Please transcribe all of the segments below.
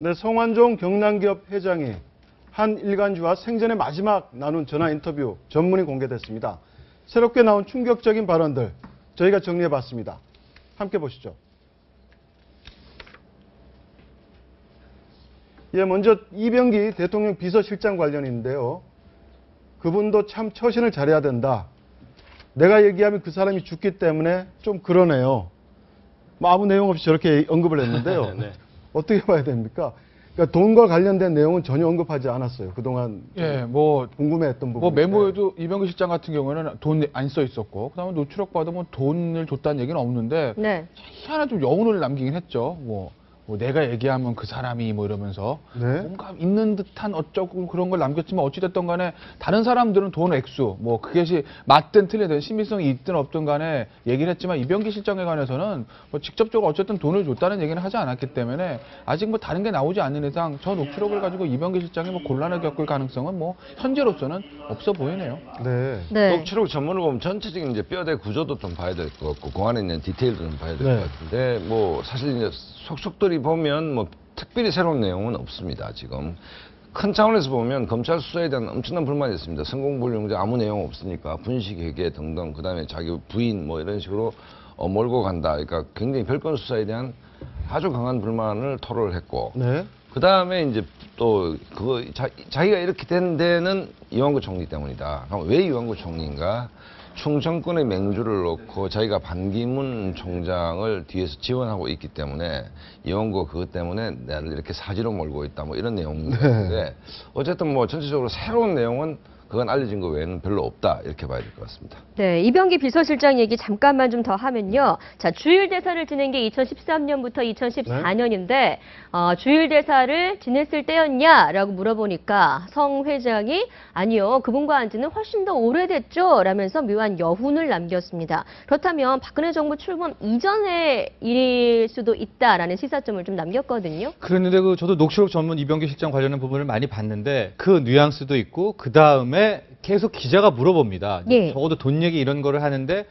네, 성완종 경남기업 회장이 한 일간지와 생전에 마지막 나눈 전화 인터뷰 전문이 공개됐습니다. 새롭게 나온 충격적인 발언들 저희가 정리해봤습니다. 함께 보시죠. 예, 먼저 이병기 대통령 비서실장 관련인데요. 그분도 참 처신을 잘해야 된다. 내가 얘기하면 그 사람이 죽기 때문에 좀 그러네요. 뭐 아무 내용 없이 저렇게 언급을 했는데요. 네. 어떻게 봐야 됩니까? 그러니까 돈과 관련된 내용은 전혀 언급하지 않았어요. 그동안 예, 뭐, 궁금해했던 부분. 뭐 메모에도 이병규 실장 같은 경우에는 돈 안 써 있었고, 그다음에 노출력 받으면 돈을 줬다는 얘기는 없는데 네. 희한한 좀 여운을 남기긴 했죠. 뭐, 뭐 내가 얘기하면 그 사람이 뭐 이러면서 네. 뭔가 있는 듯한 어쩌고 그런 걸 남겼지만 어찌됐든 간에 다른 사람들은 돈 액수 뭐 그것이 맞든 틀리든 신빙성이 있든 없든 간에 얘기를 했지만 이병기 실장에 관해서는 뭐 직접적으로 어쨌든 돈을 줬다는 얘기는 하지 않았기 때문에 아직 뭐 다른 게 나오지 않는 이상 저 녹취록을 가지고 이병기 실장이 뭐 곤란을 겪을 가능성은 뭐 현재로서는 없어 보이네요. 네. 네. 녹취록 전문을 보면 전체적인 이제 뼈대 구조도 좀 봐야 될 것 같고 그 안에 있는 디테일도 좀 봐야 될것 네. 같은데 뭐 사실 이제 속속들이 보면 뭐 특별히 새로운 내용은 없습니다 지금 큰 차원에서 보면 검찰 수사에 대한 엄청난 불만이 있습니다 성공불량제 아무 내용 없으니까 분식회계 등등 그다음에 자기 부인 뭐 이런 식으로 어, 몰고 간다 그러니까 굉장히 별건 수사에 대한 아주 강한 불만을 토로를 했고 네. 그 다음에 이제 또 그거 자, 자기가 이렇게 된 데는 이완구 총리 때문이다. 그럼 왜 이완구 총리인가? 충청권의 맹주를 놓고 자기가 반기문 총장을 뒤에서 지원하고 있기 때문에 이완구 그것 때문에 나를 이렇게 사지로 몰고 있다. 뭐 이런 내용인데 어쨌든 뭐 전체적으로 새로운 내용은 그건 알려진 거 외에는 별로 없다 이렇게 봐야 될 것 같습니다. 네, 이병기 비서실장 얘기 잠깐만 좀 더 하면요. 자, 주일 대사를 지낸 게 2013년부터 2014년인데, 어, 주일 대사를 지냈을 때였냐라고 물어보니까 성 회장이 아니요, 그분과 한 지는 훨씬 더 오래됐죠. 라면서 묘한 여훈을 남겼습니다. 그렇다면 박근혜 정부 출범 이전의 일일 수도 있다라는 시사점을 좀 남겼거든요. 그랬는데 그 저도 녹취록 전문 이병기 실장 관련한 부분을 많이 봤는데 그 뉘앙스도 있고 그 다음에 계속 기자가 물어봅니다. 예. 적어도 돈 얘기 이런 거를 하는데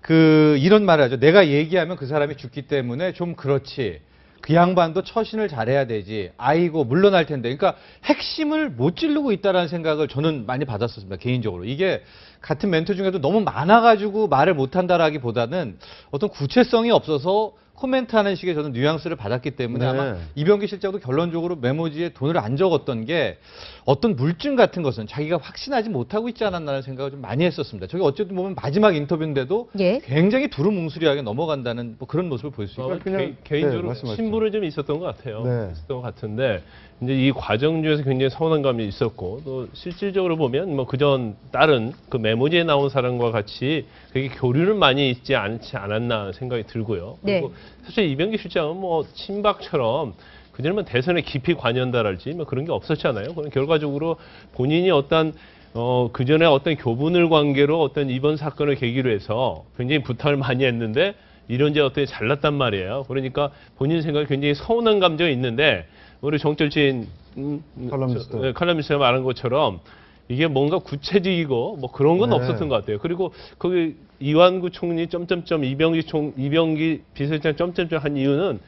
그 이런 말을 하죠. 내가 얘기하면 그 사람이 죽기 때문에 좀 그렇지. 그 양반도 처신을 잘해야 되지. 아이고 물러날 텐데. 그러니까 핵심을 못 찌르고 있다라는 생각을 저는 많이 받았었습니다. 개인적으로. 이게 같은 멘트 중에도 너무 많아가지고 말을 못한다라기보다는 어떤 구체성이 없어서 코멘트하는 식의 저는 뉘앙스를 받았기 때문에 네. 아마 이병기 실장도 결론적으로 메모지에 돈을 안 적었던 게 어떤 물증 같은 것은 자기가 확신하지 못하고 있지 않았나라는 생각을 좀 많이 했었습니다. 저게 어쨌든 보면 마지막 인터뷰인데도 예. 굉장히 두루뭉술하게 넘어간다는 뭐 그런 모습을 볼수 있고 어, 그냥- 개, 인적으로 네, 말씀하시죠. 신부는 좀 있었던 것 같아요. 네. 있었던 것 같은데 이제 이 과정 중에서 굉장히 서운한 감이 있었고 또 실질적으로 보면 뭐 그전 다른 그 메모지에 나온 사람과 같이 그게 교류는 많이 있지 않지 않았나 생각이 들고요. 네. 그리고 사실 이병기 실장은 뭐 친박처럼 그전에는 대선에 깊이 관여한다랄지 뭐 그런 게 없었잖아요. 그건 결과적으로 본인이 어떤 어, 그 전에 어떤 교분을 관계로 어떤 이번 사건을 계기로 해서 굉장히 부탁을 많이 했는데 이런 제 어떻게 잘났단 말이에요. 그러니까 본인 생각에 굉장히 서운한 감정이 있는데 우리 정철진 음, 음, 칼럼니스트. 저, 네, 칼럼니스트가 말한 것처럼 이게 뭔가 구체적이고 뭐 그런 건 네. 없었던 것 같아요. 그리고 거기 이완구 총리 점점점 이병기 총 이병기 비서실장 점점점 한 이유는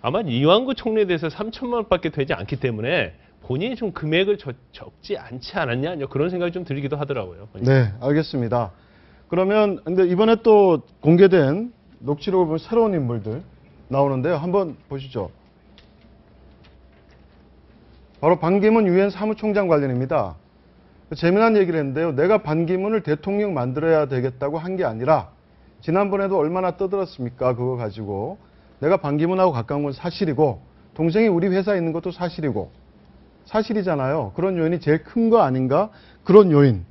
아마 이완구 총리에 대해서 3천만 원밖에 되지 않기 때문에 본인이 좀 금액을 적, 적지 않지 않았냐 그런 생각이 좀 들기도 하더라고요. 네, 알겠습니다. 그러면 근데 이번에 또 공개된 녹취록을 보면 새로운 인물들 나오는데요. 한번 보시죠. 바로 반기문 유엔 사무총장 관련입니다. 재미난 얘기를 했는데요. 내가 반기문을 대통령 만들어야 되겠다고 한 게 아니라 지난번에도 얼마나 떠들었습니까? 그거 가지고 내가 반기문하고 가까운 건 사실이고 동생이 우리 회사에 있는 것도 사실이고 사실이잖아요. 그런 요인이 제일 큰 거 아닌가? 그런 요인.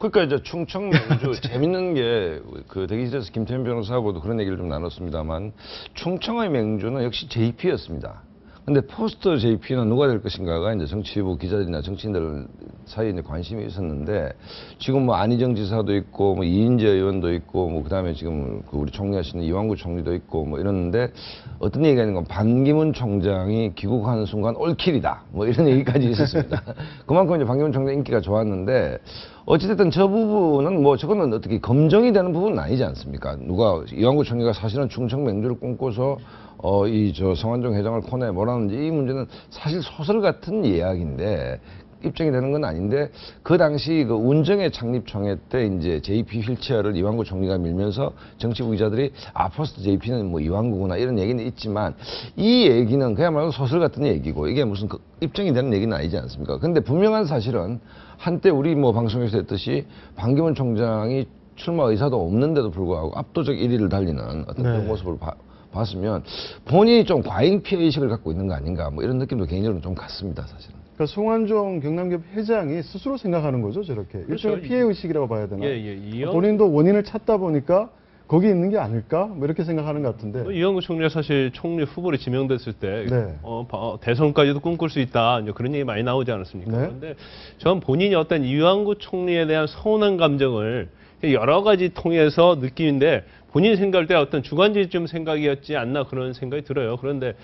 그러니까 이제 충청 맹주 재밌는 게 그 대기실에서 김태현 변호사하고도 그런 얘기를 좀 나눴습니다만 충청의 맹주는 역시 JP였습니다. 근데 포스터 JP는 누가 될 것인가가 이제 정치부 기자들이나 정치인들 사이에 이제 관심이 있었는데 지금 뭐 안희정 지사도 있고 뭐 이인재 의원도 있고 뭐 그다음에 지금 그 우리 총리 하시는 이완구 총리도 있고 뭐 이러는데 어떤 얘기가 있는 건 반기문 총장이 귀국하는 순간 올킬이다 뭐 이런 얘기까지 있었습니다. 그만큼 이제 반기문 총장 인기가 좋았는데 어찌됐든 저 부분은 뭐 저거는 어떻게 검증이 되는 부분은 아니지 않습니까? 누가 이완구 총리가 사실은 충청 맹주를 꿈꿔서 어, 이 저 성완종 회장을 코너에 몰았는지 이 문제는 사실 소설 같은 이야기인데 입증이 되는 건 아닌데 그 당시 그 운정의 창립 총회 때 이제 JP 휠체어를 이완구 총리가 밀면서 정치부 기자들이 아 퍼스트 JP는 뭐 이완구구나 이런 얘기는 있지만 이 얘기는 그야말로 소설 같은 얘기고 이게 무슨 그 입증이 되는 얘기는 아니지 않습니까? 근데 분명한 사실은 한때 우리 뭐 방송에서 했듯이 반기문 총장이 출마 의사도 없는데도 불구하고 압도적 1위를 달리는 어떤 네. 그런 모습을 봐- 봤으면 본인이 좀 과잉 피해 의식을 갖고 있는 거 아닌가 뭐 이런 느낌도 개인적으로 좀 같습니다 사실은. 그러니까 송환종 경남기업 회장이 스스로 생각하는 거죠, 저렇게. 일종의 그렇죠. 피해 의식이라고 봐야 되나? 예, 예. 이영, 본인도 원인을 찾다 보니까 거기 있는 게 아닐까? 뭐 이렇게 생각하는 것 같은데. 뭐 이영구 총리가 사실 총리 후보로 지명됐을 때 네. 어, 바- 대선까지도 꿈꿀 수 있다 그런 얘기 많이 나오지 않았습니까? 네. 그런데 전 본인이 어떤 이완구 총리에 대한 서운한 감정을 여러 가지 통해서 느끼는데 본인 생각할 때 어떤 주관적인 생각이었지 않나 그런 생각이 들어요. 그런데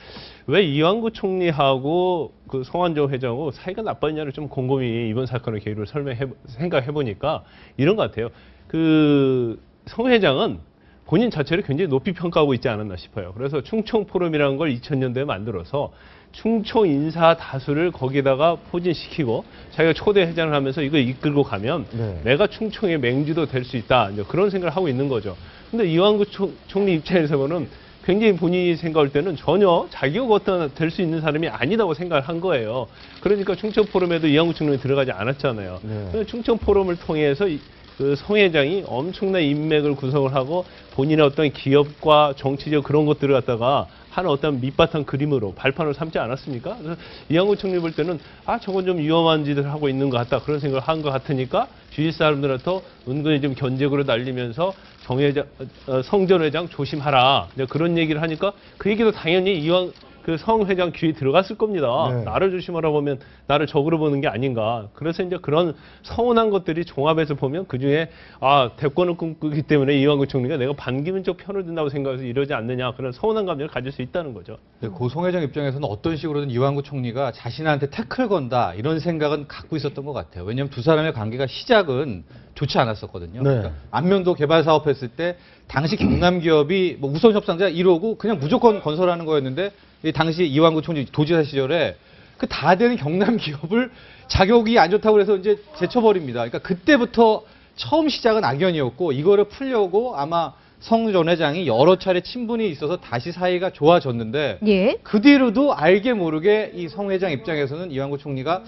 왜 이완구 총리하고 그 성완종 회장하고 사이가 나빴냐를 좀 곰곰이 이번 사건의 계기로 설명해 생각해 보니까 이런 것 같아요. 그성 회장은 본인 자체를 굉장히 높이 평가하고 있지 않았나 싶어요. 그래서 충청 포럼이라는 걸 2000년대에 만들어서 충청 인사 다수를 거기다가 포진시키고 자기가 초대 회장을 하면서 이거 이끌고 가면 네. 내가 충청의 맹주도 될 수 있다. 그런 생각을 하고 있는 거죠. 근데 이완구 총, 총리 입장에서 보면 굉장히 본인이 생각할 때는 전혀 자기가 어떤 될 수 있는 사람이 아니다고 생각을 한 거예요. 그러니까 충청 포럼에도 이완구 총리 들어가지 않았잖아요. 네. 충청 포럼을 통해서 이- 그 성회장이 엄청난 인맥을 구성을 하고 본인의 어떤 기업과 정치적 그런 것들을 갖다가 한 어떤 밑바탕 그림으로 발판을 삼지 않았습니까? 그래서 이양구 총리 볼 때는 아 저건 좀 위험한 짓을 하고 있는 것 같다 그런 생각을 한 것 같으니까 주위 사람들한테 은근히 좀 견제구를 날리면서 정 회장, 어, 성전 회장 조심하라. 그런 얘기를 하니까 그 얘기도 당연히 이왕 그 성 회장 귀에 들어갔을 겁니다. 네. 나를 조심하라고 하면 나를 적으로 보는 게 아닌가. 그래서 이제 그런 서운한 것들이 종합해서 보면 그 중에 아 대권을 꿈꾸기 때문에 이완구 총리가 내가 반기문적 편을 든다고 생각해서 이러지 않느냐 그런 서운한 감정을 가질 수 있다는 거죠. 근데 고송 회장 입장에서는 어떤 식으로든 이완구 총리가 자신한테 태클 건다 이런 생각은 갖고 있었던 것 같아요. 왜냐하면 두 사람의 관계가 시작은 좋지 않았었거든요. 네. 그러니까 안면도 개발 사업했을 때 당시 경남 기업이 뭐 우선 협상자 1호고 그냥 무조건 건설하는 거였는데 이 당시 이완구 총리 도지사 시절에 그 다 되는 경남 기업을 자격이 안 좋다고 해서 이제 제쳐버립니다. 그러니까 그때부터 처음 시작은 악연이었고 이거를 풀려고 아마 성 전 회장이 여러 차례 친분이 있어서 다시 사이가 좋아졌는데 예. 그 뒤로도 알게 모르게 이 성 회장 입장에서는 이완구 총리가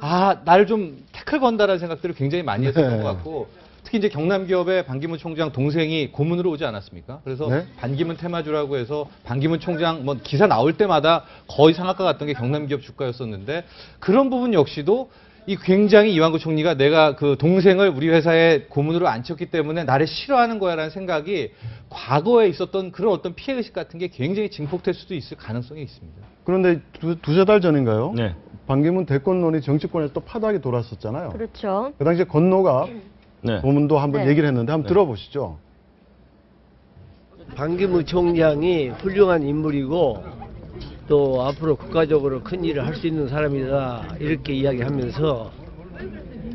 아, 나를 좀 태클 건다라는 생각들을 굉장히 많이 했었던 네. 것 같고 특히 이제 경남 기업의 반기문 총장 동생이 고문으로 오지 않았습니까? 그래서 네. 반기문 테마주라고 해서 반기문 총장 뭐 기사 나올 때마다 거의 상한가 갔던 게 경남 기업 주가였었는데 그런 부분 역시도 이 굉장히 이완구 총리가 내가 그 동생을 우리 회사에 고문으로 앉혔기 때문에 나를 싫어하는 거야라는 생각이 과거에 있었던 그런 어떤 피해 의식 같은 게 굉장히 증폭될 수도 있을 가능성이 있습니다. 그런데 두, 두세 달 전인가요? 네. 반기문 대권론이 정치권에서 또 파닥이 돌았었잖아요. 그렇죠. 그 당시에 건노가 네. 고문도 한번 네. 얘기를 했는데 한번 네. 들어보시죠. 반기문 총장이 훌륭한 인물이고 또 앞으로 국가적으로 큰 일을 할 수 있는 사람이다 이렇게 이야기하면서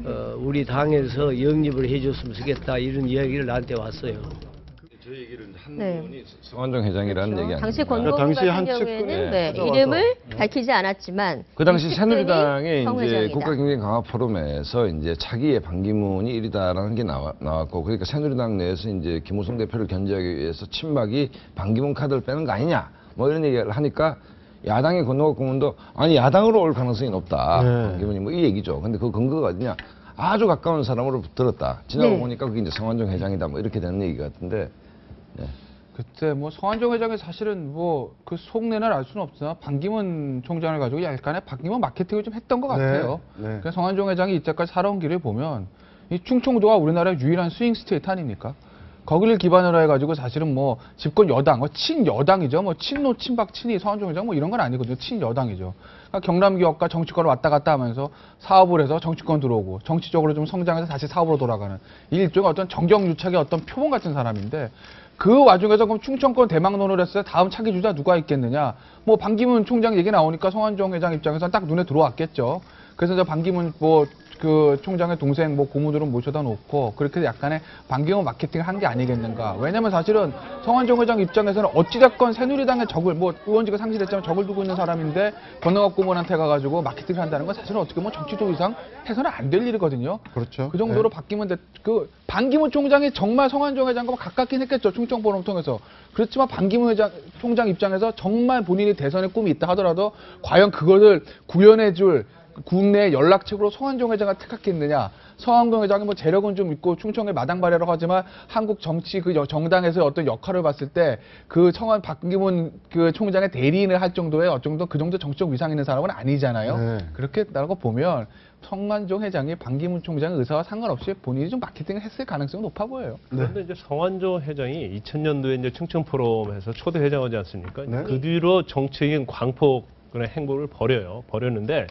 어, 우리 당에서 영입을 해줬으면 좋겠다 이런 이야기를 나한테 왔어요. 한 네. 분이 성완종 회장이라는 얘기 아닙니까? 당시 권고문 그러니까 당시 같은 한 경우에는 측근이 네, 찾아와서. 이름을 밝히지 않았지만 그 당시 이 측근이 새누리당의 성 이제 회장이다. 국가경쟁 강화 포럼에서 이제 차기의 반기문이 1위다라는 게 나와, 나왔고 그러니까 새누리당 내에서 이제 김우성 대표를 견제하기 위해서 친박이 반기문 카드를 빼는 거 아니냐 뭐 이런 얘기를 하니까 야당의 건너가 공문도 아니 야당으로 올 가능성이 높다 네. 반기문이 뭐 이 얘기죠. 근데 그 근거가 어디냐 아주 가까운 사람으로 들었다. 지나고 네. 보니까 그게 이제 성완종 회장이다 뭐 이렇게 되는 얘기 같은데 네. 그때 뭐 성한종 회장이 사실은 뭐 그 속내는 알 수는 없으나 반기문 총장을 가지고 약간의 반기문 마케팅을 좀 했던 것 네, 같아요. 네. 그래서 성한종 회장이 이때까지 살아온 길을 보면 이 충청도가 우리나라의 유일한 스윙 스테이트 아닙니까? 거기를 기반으로 해가지고 사실은 뭐 집권 여당, 뭐 친여당이죠. 뭐 친노, 친박, 친이, 서한종 회장 뭐 이런 건 아니거든요. 친여당이죠. 그러니까 경남 기업과 정치권을 왔다 갔다 하면서 사업을 해서 정치권 들어오고 정치적으로 좀 성장해서 다시 사업으로 돌아가는 이 일종의 어떤 정경유착의 어떤 표본 같은 사람인데 그 와중에서 그럼 충청권 대망론을 했을 때 다음 차기 주자 누가 있겠느냐? 뭐 반기문 총장 얘기 나오니까 송환종 회장 입장에서 딱 눈에 들어왔겠죠. 그래서 저 반기문 뭐 그 총장의 동생 뭐 고무들은 모셔다 놓고 그렇게 약간의 반기문 마케팅을 한 게 아니겠는가. 왜냐면 사실은 성환종 회장 입장에서는 어찌됐건 새누리당의 적을 뭐 의원직을 상실했지만 적을 두고 있는 사람인데 권능학 고문한테 가가지고 마케팅을 한다는 건 사실은 어떻게 보면 정치적 이상 해서는 안 될 일이거든요. 그렇죠. 그 정도로 바뀌면 돼. 그 반기문 총장이 정말 성한종 회장과 가깝긴 했겠죠. 충청 포럼 통해서. 그렇지만 반기문 회장 총장 입장에서 정말 본인이 대선의 꿈이 있다 하더라도 과연 그거를 구현해줄 국내 연락책으로 성한종 회장을 택했겠느냐. 성한종 회장이 뭐 재력은 좀 있고 충청의 마당 발이라고 하지만 한국 정치 그 여- 정당에서의 어떤 역할을 봤을 때그 성한 박기문 그 총장의 대리인을 할 정도의 어느 정도 그 정도 정치적 위상 있는 사람은 아니잖아요. 네. 그렇게라고 보면 성만종 회장이 반기문 총장의 의사와 상관없이 본인이 좀 마케팅을 했을 가능성이 높아 보여요. 그런데 이제 성완조 회장이 2000년도에 이제 충청 포럼에서 초대 회장하지 않습니까? 네. 그 뒤로 정치적인 광폭의 행보를 벌여요. 벌였는데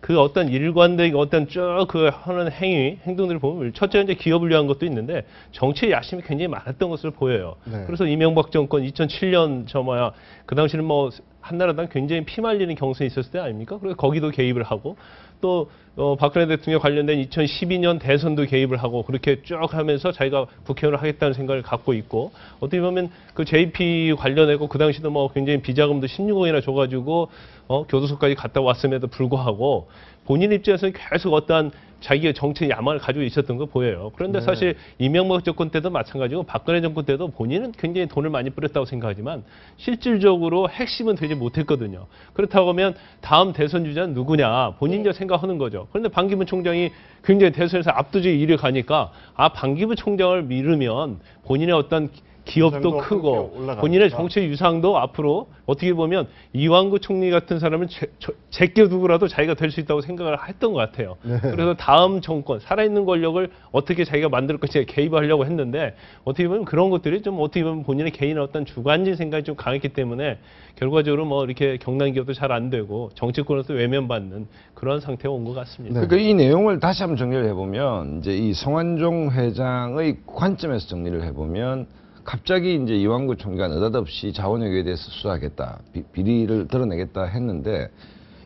그 어떤 일관되게 어떤 쭉 그 하는 행위, 행동들을 보면 첫째 이제 기업을 위한 것도 있는데 정치의 야심이 굉장히 많았던 것을 보여요. 네. 그래서 이명박 정권 2007년 저 뭐야 그 당시는 뭐 한나라당 굉장히 피말리는 경선이 있었을 때 아닙니까? 그래서 거기도 개입을 하고 또 어, 박근혜 대통령 관련된 2012년 대선도 개입을 하고 그렇게 쭉 하면서 자기가 국회의원을 하겠다는 생각을 갖고 있고 어떻게 보면 그 JP 관련해고 그 당시도 뭐 굉장히 비자금도 16억이나 줘가지고 어, 교도소까지 갔다 왔음에도 불구하고 본인 입장에서는 계속 어떠한 자기의 정치 야망을 가지고 있었던 거 보여요. 그런데 네. 사실 이명박 정권 때도 마찬가지고 박근혜 정권 때도 본인은 굉장히 돈을 많이 뿌렸다고 생각하지만 실질적으로 핵심은 되지 못했거든요. 그렇다고 하면 다음 대선 주자는 누구냐 본인이 생각하는 거죠. 그런데 반기문 총장이 굉장히 대선에서 압도적인 일을 가니까 아 반기문 총장을 미루면 본인의 어떤 기업도 크고. 본인의 정치 유상도 앞으로 어떻게 보면 이완구 총리 같은 사람은 제, 저- 제껴 두고라도 자기가 될 수 있다고 생각을 했던 것 같아요. 네. 그래서 다음 정권 살아있는 권력을 어떻게 자기가 만들 것인지 개입하려고 했는데 어떻게 보면 그런 것들이 좀 어떻게 보면 본인의 개인의 어떤 주관적인 생각이 좀 강했기 때문에 결과적으로 뭐 이렇게 경남 기업도 잘 안 되고 정치권에서 외면받는 그런 상태가 온 것 같습니다. 네. 그러니까 이 내용을 다시 한번 정리를 해보면 이제 이 성완종 회장의 관점에서 정리를 해보면 갑자기 이제 이완구 총리가 느닷없이 자원외교에 대해서 수사하겠다 비, 비리를 드러내겠다 했는데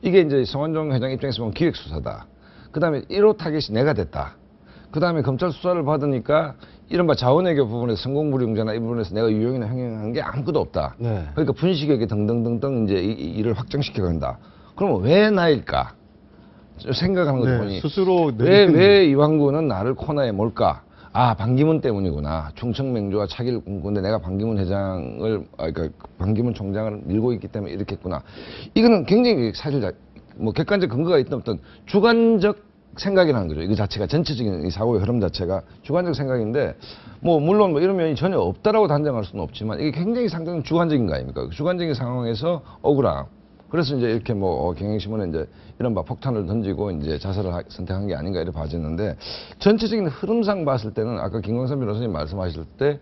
이게 이제 성완종 회장 입장에서 보면 기획수사다. 그 다음에 1호 타겟이 내가 됐다. 그 다음에 검찰 수사를 받으니까 이른바 자원외교 부분에서 성공불용자나 이 부분에서 내가 유용이나 행행한 게 아무것도 없다. 네. 그러니까 분식회계 등등등등 이제 이, 이 일을 확정시켜 간다. 그러면 왜 나일까? 생각하는 거죠. 네, 본인이. 스스로 왜, 왜 이왕구는 나를 코너에 몰까? 아, 반기문 때문이구나. 충청맹주와 차기를 꿈꾸는데 내가 반기문 회장을, 아, 그러니까 반기문 총장을 밀고 있기 때문에 이렇게 했구나. 이거는 굉장히 사실, 자- 뭐 객관적 근거가 있던 어떤 주관적 생각이라는 거죠. 이거 자체가 전체적인 이 사고의 흐름 자체가 주관적 생각인데 뭐 물론 뭐 이런 면이 전혀 없다라고 단정할 수는 없지만 이게 굉장히 상당히 주관적인 거 아닙니까? 그 주관적인 상황에서 억울함. 그래서 이제 이렇게 뭐 어, 경향신문에 이제 이런 바 폭탄을 던지고 이제 자살을 하- 선택한 게 아닌가 이렇게 봐졌는데 전체적인 흐름상 봤을 때는 아까 김광선 변호사님 말씀하실 때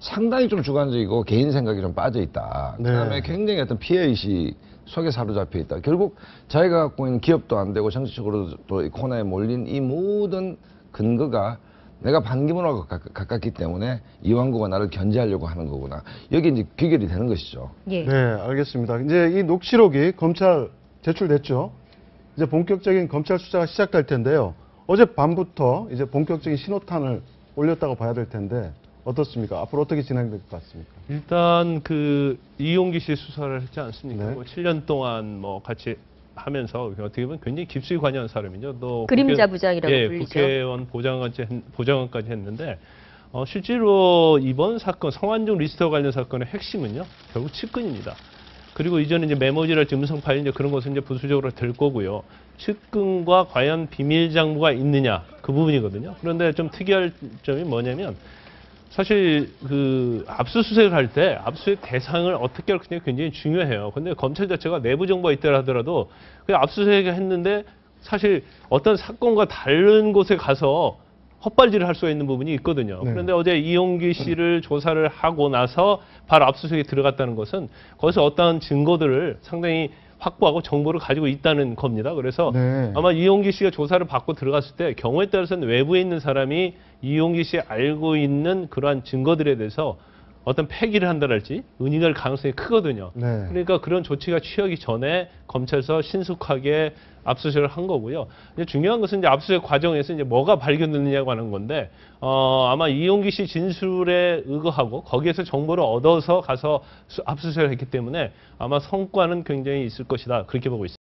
상당히 좀 주관적이고 개인 생각이 좀 빠져 있다. 네. 그다음에 굉장히 어떤 피해 의식 속에 사로잡혀 있다. 결국 자기가 갖고 있는 기업도 안 되고 정치적으로도 이 코너에 몰린 이 모든 근거가 내가 반기문하고 가- 가깝기 때문에 이왕구가 나를 견제하려고 하는 거구나. 여기 이제 귀결이 되는 것이죠. 예. 네, 알겠습니다. 이제 이 녹취록이 검찰 제출됐죠. 이제 본격적인 검찰 수사가 시작될 텐데요. 어제 밤부터 이제 본격적인 신호탄을 올렸다고 봐야 될 텐데 어떻습니까? 앞으로 어떻게 진행될 것 같습니까? 일단 그 이용기 씨 수사를 했지 않습니까? 네. 뭐 7년 동안 뭐 같이 하면서 어떻게 보면 굉장히 깊숙이 관여한 사람이죠. 또 그림자 국회- 부장이라고 예, 불리죠. 국회의원 보좌관까지 했- 보좌관까지 했는데 어, 실제로 이번 사건 성완종 리스트와 관련 사건의 핵심은요 결국 측근입니다. 그리고 이전에 이제 메모지랄지 음성 파일 이제 그런 것은 이제 부수적으로 될 거고요. 측근과 과연 비밀 장부가 있느냐 그 부분이거든요. 그런데 좀 특이할 점이 뭐냐면 사실 그 압수수색을 할 때 압수수색 대상을 어떻게 할 것인가 굉장히 중요해요. 근데 검찰 자체가 내부 정보가 있다 하더라도 그 압수수색을 했는데 사실 어떤 사건과 다른 곳에 가서 헛발질을 할 수가 있는 부분이 있거든요. 네. 그런데 어제 이용기 씨를 조사를 하고 나서 바로 압수수색에 들어갔다는 것은 거기서 어떠한 증거들을 상당히 확보하고 정보를 가지고 있다는 겁니다. 그래서 네. 아마 이용기 씨가 조사를 받고 들어갔을 때 경우에 따라서는 외부에 있는 사람이 이용기 씨 알고 있는 그러한 증거들에 대해서 어떤 폐기를 한다랄지 은닉할 가능성이 크거든요. 네. 그러니까 그런 조치가 취하기 전에 검찰에서 신속하게 압수수색을 한 거고요. 이제 중요한 것은 이제 압수수색 과정에서 이제 뭐가 발견됐느냐고 하는 건데 어, 아마 이용기 씨 진술에 의거하고 거기에서 정보를 얻어서 가서 수- 압수수색을 했기 때문에 아마 성과는 굉장히 있을 것이다 그렇게 보고 있습니다.